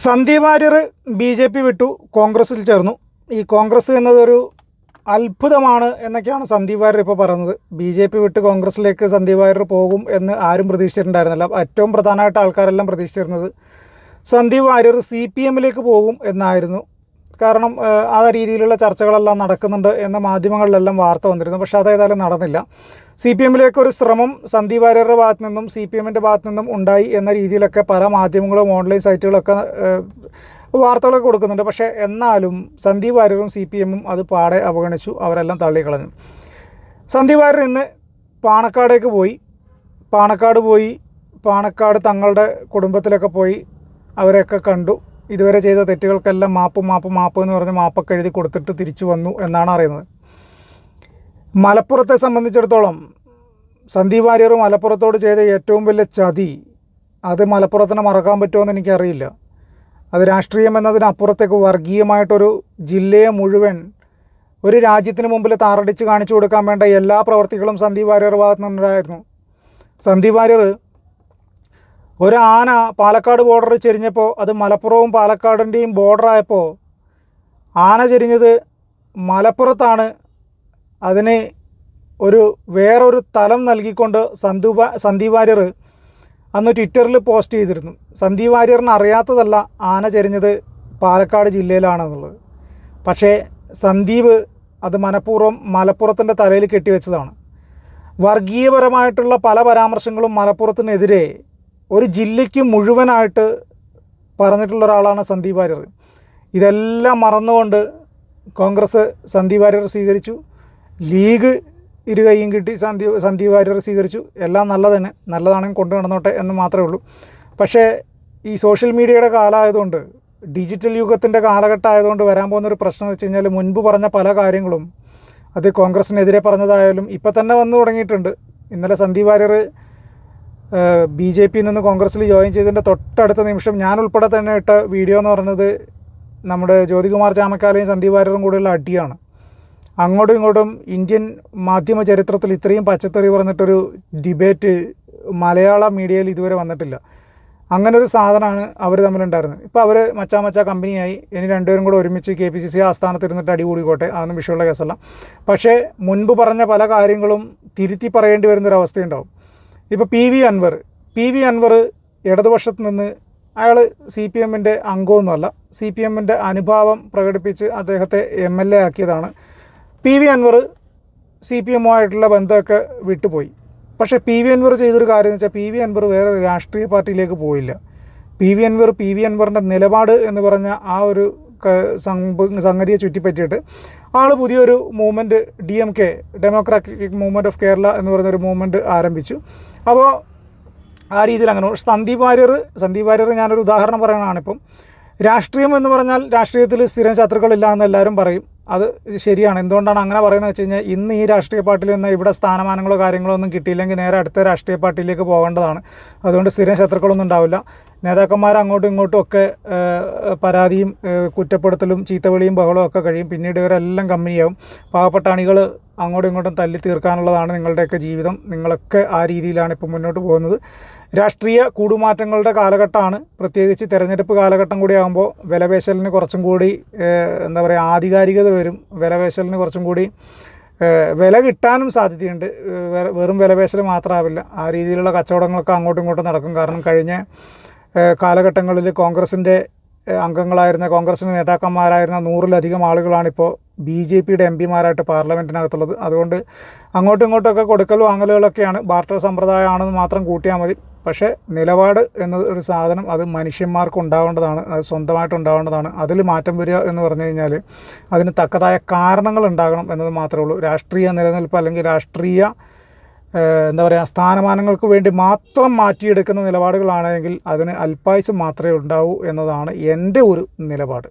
Sandeep Warrier B J P വിട്ടു കോൺഗ്രസിൽ ചേർന്നു. ഈ കോൺഗ്രസ് എന്നതൊരു അത്ഭുതമാണ് എന്നൊക്കെയാണ് സന്ദീപ് വാര്യർ ഇപ്പോൾ പറയുന്നത്. ബി ജെ പി വിട്ട് കോൺഗ്രസ്സിലേക്ക് സന്ദീപ് വാര്യർ പോകും എന്ന് ആരും പ്രതീക്ഷിച്ചിട്ടുണ്ടായിരുന്നില്ല. ഏറ്റവും പ്രധാനമായിട്ട് ആൾക്കാരെല്ലാം പ്രതീക്ഷിച്ചിരുന്നത് സന്ദീപ് വാര്യർ സി പി എമ്മിലേക്ക് പോകും എന്നായിരുന്നു. കാരണം ആ രീതിയിലുള്ള ചർച്ചകളെല്ലാം നടക്കുന്നുണ്ട് എന്ന മാധ്യമങ്ങളിലെല്ലാം വാർത്ത വന്നിരുന്നു. പക്ഷേ അതേതായാലും നടന്നില്ല. സി പി എമ്മിലേക്ക് ഒരു ശ്രമം സന്ദീപ് വാര്യരുടെ ഭാഗത്തു നിന്നും സി പി എമ്മിന്റെ ഭാഗത്തു നിന്നും ഉണ്ടായി എന്ന രീതിയിലൊക്കെ പല മാധ്യമങ്ങളും ഓൺലൈൻ സൈറ്റുകളൊക്കെ വാർത്തകളൊക്കെ കൊടുക്കുന്നുണ്ട്. പക്ഷേ എന്നാലും സന്ദീപ് വാര്യരും സി പി എമ്മും അത് പാടെ അവഗണിച്ചു അവരെല്ലാം തള്ളിക്കളഞ്ഞു. സന്ദീപ് വാര്യർ ഇന്ന് പാണക്കാടേക്ക് പോയി. പാണക്കാട് പോയി. പാണക്കാട് തങ്ങളുടെ കുടുംബത്തിലൊക്കെ പോയി. അവരെയൊക്കെ കണ്ടു. ഇതുവരെ ചെയ്ത തെറ്റുകൾക്കെല്ലാം മാപ്പ് മാപ്പ് മാപ്പ് എന്ന് പറഞ്ഞ് മാപ്പൊക്കെ എഴുതി കൊടുത്തിട്ട് തിരിച്ചു വന്നു എന്നാണ് അറിയുന്നത്. മലപ്പുറത്തെ സംബന്ധിച്ചിടത്തോളം സന്ദീപ് വാര്യർ മലപ്പുറത്തോട് ചെയ്ത ഏറ്റവും വലിയ ചതി അത് മലപ്പുറത്തിന് മറക്കാൻ പറ്റുമോ എന്ന് എനിക്കറിയില്ല. അത് രാഷ്ട്രീയം എന്നതിനപ്പുറത്തേക്ക് വർഗീയമായിട്ടൊരു ജില്ലയെ മുഴുവൻ ഒരു രാജ്യത്തിന് മുമ്പിൽ താറടിച്ച് കാണിച്ചു കൊടുക്കാൻ വേണ്ട എല്ലാ പ്രവർത്തികളും സന്ദീപ് വാര്യർ ഭാഗത്തു നിന്നുണ്ടായിരുന്നു. സന്ദീപ് വാര്യർ ഒരു ആന പാലക്കാട് ബോർഡർ ചെരിഞ്ഞപ്പോൾ അത് മലപ്പുറവും പാലക്കാടിന്റെയും ബോർഡറായപ്പോൾ ആന ചെരിഞ്ഞത് മലപ്പുറത്താണ് അതിന് ഒരു വേറൊരു തലം നൽകിക്കൊണ്ട് സന്ദീപ സന്ദീപ് വാര്യർ അന്ന് ട്വിറ്ററിൽ പോസ്റ്റ് ചെയ്തിരുന്നു. സന്ദീപ് വാര്യറിന് അറിയാത്തതല്ല ആന ചെരിഞ്ഞത് പാലക്കാട് ജില്ലയിലാണെന്നുള്ളത്. പക്ഷേ സന്ദീപ് അത് മനഃപൂർവം മലപ്പുറത്തിന്റെ തലയിൽ കെട്ടിവെച്ചതാണ്. വർഗീയപരമായിട്ടുള്ള പല പരാമർശങ്ങളും മലപ്പുറത്തിനെതിരെ ഒരു ജില്ലയ്ക്ക് മുഴുവനായിട്ട് പറഞ്ഞിട്ടുള്ള ഒരാളാണ് സന്ദീപ് വാര്യർ. ഇതെല്ലാം മറന്നുകൊണ്ട് കോൺഗ്രസ് സന്ദീപ് വാര്യർ സ്വീകരിച്ചു. ലീഗ് ഇരു കൈയും കിട്ടി സന്ദീപ് സന്ദീപ് വാര്യർ സ്വീകരിച്ചു. എല്ലാം നല്ലത് തന്നെ നല്ലതാണെങ്കിൽ കൊണ്ടു നടന്നോട്ടെ എന്ന് മാത്രമേ ഉള്ളൂ. പക്ഷേ ഈ സോഷ്യൽ മീഡിയയുടെ കാലമായതുകൊണ്ട് ഡിജിറ്റൽ യുഗത്തിന്റെ കാലഘട്ടമായതുകൊണ്ട് വരാൻ പോകുന്ന ഒരു പ്രശ്നം എന്ന് വെച്ച് കഴിഞ്ഞാൽ മുൻപ് പറഞ്ഞ പല കാര്യങ്ങളും അത് കോൺഗ്രസിനെതിരെ പറഞ്ഞതായാലും ഇപ്പം തന്നെ വന്നു തുടങ്ങിയിട്ടുണ്ട്. ഇന്നലെ സന്ദീപ് വാര്യർ ബി ജെ പിയിൽ നിന്ന് കോൺഗ്രസ്സിൽ ജോയിൻ ചെയ്തതിന്റെ തൊട്ടടുത്ത നിമിഷം ഞാൻ ഉൾപ്പെടെ തന്നെ ഇട്ട വീഡിയോ എന്ന് പറഞ്ഞത് നമ്മുടെ ജ്യോതികുമാർ ചാമക്കാലയും സന്ദീപ് വാര്യറും കൂടെയുള്ള അടിയാണ്. അങ്ങോട്ടും ഇങ്ങോട്ടും ഇന്ത്യൻ മാധ്യമ ചരിത്രത്തിൽ ഇത്രയും പച്ചത്തെറി പറഞ്ഞിട്ടൊരു ഡിബേറ്റ് മലയാള മീഡിയയിൽ ഇതുവരെ വന്നിട്ടില്ല. അങ്ങനെ ഒരു സാധനമാണ് അവർ തമ്മിലുണ്ടായിരുന്നത്. ഇപ്പോൾ അവർ മച്ചാ മച്ചാ കമ്പനിയായി. ഇനി രണ്ടുപേരും കൂടെ ഒരുമിച്ച് കെ പി സി സി ആസ്ഥാനത്ത് ഇരുന്നിട്ട് അടി കൂടിക്കോട്ടെ. അതൊന്നും വിഷയമുള്ള കേസല്ല. പക്ഷേ മുൻപ് പറഞ്ഞ പല കാര്യങ്ങളും തിരുത്തി പറയേണ്ടി വരുന്നൊരവസ്ഥയുണ്ടാവും. ഇപ്പോൾ P V Anvar. P V Anvar ഇടതുപക്ഷത്ത് നിന്ന് അയാൾ സി പി എമ്മിന്റെ അംഗമൊന്നുമല്ല. സി പി എമ്മിന്റെ അനുഭാവം പ്രകടിപ്പിച്ച് അദ്ദേഹത്തെ M L A ആക്കിയതാണ്. P V Anvar C P എമ്മുമായിട്ടുള്ള ബന്ധമൊക്കെ വിട്ടുപോയി. പക്ഷേ പി വി അൻവർ ചെയ്തൊരു കാര്യം എന്ന് വെച്ചാൽ പി വി അൻവർ വേറെ രാഷ്ട്രീയ പാർട്ടിയിലേക്ക് പോയില്ല. P V Anvar P V അൻവറിന്റെ നിലപാട് എന്ന് പറഞ്ഞ ആ ഒരു സംഗതിയെ ചുറ്റിപ്പറ്റിയിട്ട് ആൾ പുതിയൊരു movement D M K democratic movement of Kerala എന്ന് പറഞ്ഞൊരു മൂവ്മെന്റ് ആരംഭിച്ചു. അപ്പോൾ ആ രീതിയിൽ അങ്ങനെ. സന്ദീപ് വാര്യർ സന്ദീപ് വാര്യർ ഞാനൊരു ഉദാഹരണം പറയുന്നതാണ് ഇപ്പം രാഷ്ട്രീയം എന്ന് പറഞ്ഞാൽ രാഷ്ട്രീയത്തിൽ സ്ഥിരം ശത്രുക്കളില്ല എന്ന് എല്ലാവരും പറയും. അത് ശരിയാണ്. എന്തുകൊണ്ടാണ് അങ്ങനെ പറയുന്നത് വെച്ച് കഴിഞ്ഞാൽ ഇന്ന് ഈ രാഷ്ട്രീയ പാർട്ടിയിൽ നിന്ന് ഇവിടെ സ്ഥാനമാനങ്ങളോ കാര്യങ്ങളോ ഒന്നും കിട്ടിയില്ലെങ്കിൽ നേരെ അടുത്ത രാഷ്ട്രീയ പാർട്ടിയിലേക്ക് പോകേണ്ടതാണ്. അതുകൊണ്ട് സ്ഥിരം ശത്രുക്കളൊന്നും ഉണ്ടാവില്ല. നേതാക്കന്മാർ അങ്ങോട്ടും ഇങ്ങോട്ടും ഒക്കെ പരാതിയും കുറ്റപ്പെടുത്തലും ചീത്തവിളിയും ബഹളവും ഒക്കെ കഴിയും. പിന്നീട് ഇവരെല്ലാം കമ്പനിയാവും. പാവപ്പെട്ട അണികൾ അങ്ങോട്ടും ഇങ്ങോട്ടും തല്ലി തീർക്കാനുള്ളതാണ് നിങ്ങളുടെയൊക്കെ ജീവിതം. നിങ്ങളൊക്കെ ആ രീതിയിലാണ് ഇപ്പോൾ മുന്നോട്ട് പോകുന്നത്. രാഷ്ട്രീയ കൂടുമാറ്റങ്ങളുടെ കാലഘട്ടമാണ്. പ്രത്യേകിച്ച് തിരഞ്ഞെടുപ്പ് കാലഘട്ടം കൂടി ആകുമ്പോൾ വിലപേശലിന് കുറച്ചും കൂടി എന്താ പറയുക ആധികാരികത വരും. വിലപേശലിന് കുറച്ചും കൂടി വില കിട്ടാനും സാധ്യതയുണ്ട്. വെറും വിലപേശൽ മാത്രമാവില്ല. ആ രീതിയിലുള്ള കച്ചവടങ്ങളൊക്കെ അങ്ങോട്ടും ഇങ്ങോട്ടും നടക്കും. കാരണം കഴിഞ്ഞ കാലഘട്ടങ്ങളിൽ കോൺഗ്രസിന്റെ അംഗങ്ങളായിരുന്ന കോൺഗ്രസിന്റെ നേതാക്കന്മാരായിരുന്ന നൂറിലധികം ആളുകളാണിപ്പോൾ ബി ജെ പിയുടെ എം പിമാരായിട്ട് പാർലമെന്റിനകത്തുള്ളത്. അതുകൊണ്ട് അങ്ങോട്ടും ഇങ്ങോട്ടൊക്കെ കൊടുക്കൽ വാങ്ങലുകളൊക്കെയാണ്. ബാർട്ടർ സമ്പ്രദായമാണെന്ന് മാത്രം കൂട്ടിയാൽ മതി. പക്ഷേ നിലപാട് എന്ന ഒരു സാധനം അത് മനുഷ്യന്മാർക്ക് ഉണ്ടാവേണ്ടതാണ്. അത് സ്വന്തമായിട്ട് ഉണ്ടാവേണ്ടതാണ്. അതിൽ മാറ്റം വരിക എന്ന് പറഞ്ഞു കഴിഞ്ഞാൽ അതിന് തക്കതായ കാരണങ്ങൾ ഉണ്ടാകണം എന്നത് മാത്രമേ ഉള്ളൂ. രാഷ്ട്രീയ നിലനിൽപ്പ് അല്ലെങ്കിൽ രാഷ്ട്രീയ എന്താ പറയുക സ്ഥാനമാനങ്ങൾക്ക് വേണ്ടി മാത്രം മാറ്റിയെടുക്കുന്ന നിലപാടുകളാണെങ്കിൽ അതിന് അല്പായുസം മാത്രമേ ഉണ്ടാവൂ എന്നതാണ് എന്റെ ഒരു നിലപാട്.